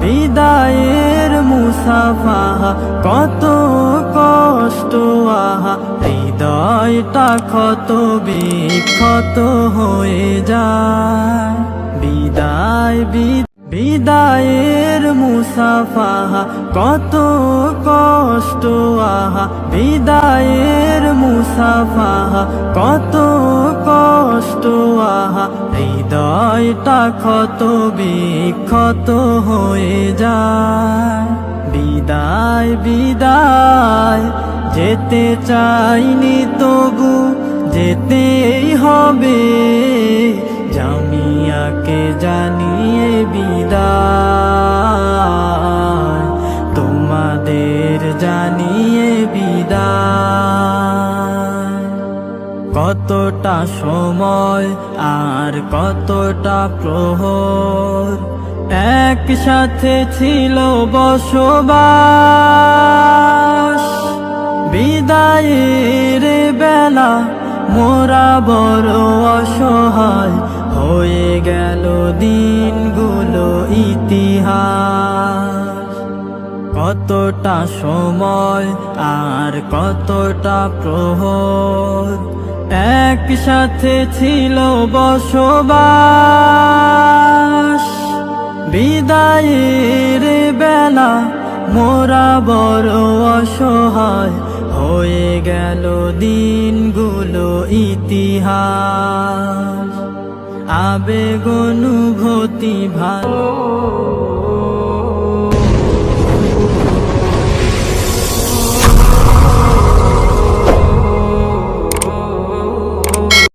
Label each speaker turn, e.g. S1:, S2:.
S1: বিদায়ের মুসাফাহা কত কষ্ট, আহা। হৃদয়টা ক্ষত, বিক্ষত হয়ে যায়। বিদায় বিদায়ের মুসাফাহা কত কষ্ট, আহা। বিদায়ের মুসাফা, কত কষ্ট আহা হৃদয়টা ক্ষত বিক্ষত হয়ে যায়। বিদায় বিদায়, যেতে চাইনি তবু যেতেই হবে। জামিয়াকে জানিয়ে বিদায়, তোমাদের জানিয়ে বিদায় কতটা সময় আর কতটা প্রহর? একসাথে ছিল বসবাস। বিদায়ের বেলা মোরা বড় অসহায় হয়ে গেল দিনগুলো ইতিহাস। কতটা সময় আর কতটা প্রহর? একসাথে ছিল বসবাস। বিদায়ের বেলা মোরা বড় অসহায় হয়ে গেল দিনগুলো ইতিহাস। আবেগ অনুভূতি ভালো।